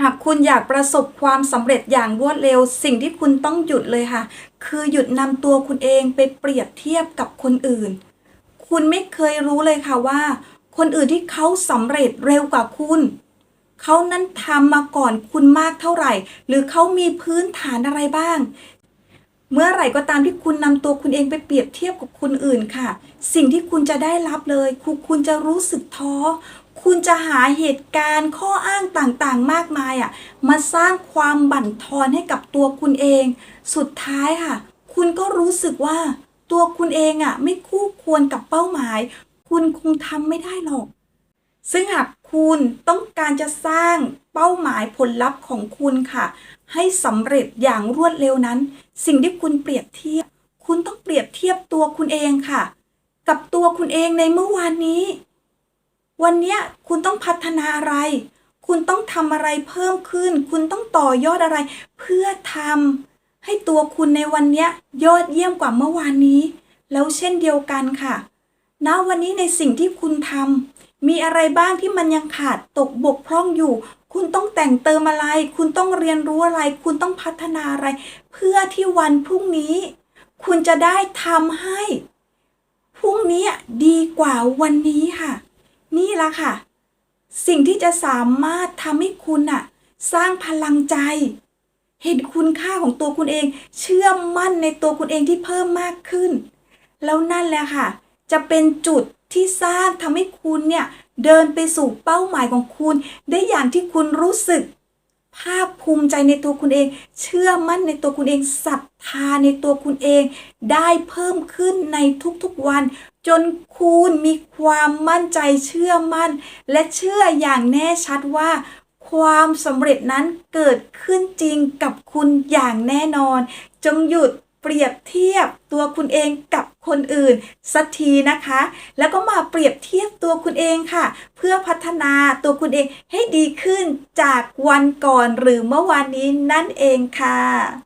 หากคุณอยากประสบความสำเร็จอย่างรวดเร็ว สิ่งที่คุณต้องหยุดเลยค่ะ คือหยุดนำตัวคุณเองไปเปรียบเทียบกับคนอื่น คุณไม่เคยรู้เลยค่ะว่า คนอื่นที่เขาสำเร็จเร็วกว่าคุณ เขานั้นทำมาก่อนคุณมากเท่าไหร่ หรือเขามีพื้นฐานอะไรบ้าง เมื่อไหร่ก็ตามที่คุณนำตัวคุณเองไปเปรียบเทียบกับคนอื่นค่ะ สิ่งที่คุณจะได้รับเลยคือคุณจะรู้สึกท้อ คุณจะหาเหตุการณ์ข้ออ้างต่างๆ มากมายอะมาสร้างความบั่นทอนให้กับตัวคุณเอง สุดท้ายค่ะ คุณก็รู้สึกว่า ตัวคุณเองอะไม่คู่ควรกับเป้าหมาย คุณคงทำไม่ได้หรอก ซึ่งหากคุณต้องการจะสร้างเป้าหมายผลลัพธ์ของคุณค่ะ ให้สำเร็จอย่างรวดเร็วนั้น สิ่งที่คุณเปรียบเทียบ คุณต้องเปรียบเทียบตัวคุณเองค่ะ กับตัวคุณเองในเมื่อวานนี้ วันนี้คุณต้องพัฒนาอะไร คุณต้องทำอะไรเพิ่มขึ้น คุณต้องต่อยอดอะไร เพื่อทำให้ตัวคุณในวันนี้ยยอดเยี่ยมกว่าเมื่อวานนี้ แล้วเช่นเดียวกันค่ะณวันนี้ในสิ่งที่คุณทำ มีอะไรบ้างที่มันยังขาดตกบกพร่องอยู่ คุณต้องแต่งเติมอะไร คุณต้องเรียนรู้อะไร คุณต้องพัฒนาอะไร เพื่อที่วันพรุ่งนี้ คุณจะได้ทำให้ พรุ่งนี้ดีกว่าวันนี้ค่ะ นี่ละค่ะ สิ่งที่จะสามารถทำให้คุณน่ะ สร้างพลังใจ เห็นคุณค่าของตัวคุณเอง เชื่อมั่นในตัวคุณเองที่เพิ่มมากขึ้น แล้วนั่นแหละค่ะ จะเป็นจุด ที่สร้างทำให้คุณเนี่ยเดินไปสู่เป้าหมายของคุณ ได้อย่างที่คุณรู้สึก ภาคภูมิใจในตัวคุณเอง เชื่อมั่นในตัวคุณเองศรัทธาในตัวคุณเอง ได้เพิ่มขึ้นในทุกๆวัน จนคุณมีความมั่นใจเชื่อมั่น และเชื่ออย่างแน่ชัดว่าความสำเร็จนั้นเกิดขึ้นจริงกับคุณอย่างแน่นอน จงหยุดเปรียบเทียบตัวคุณเองกับ คนอื่นสักทีนะคะ แล้วก็มาเปรียบเทียบตัวคุณเองค่ะ เพื่อพัฒนาตัวคุณเองให้ดีขึ้นจากวันก่อนหรือเมื่อวานนี้นั่นเองค่ะ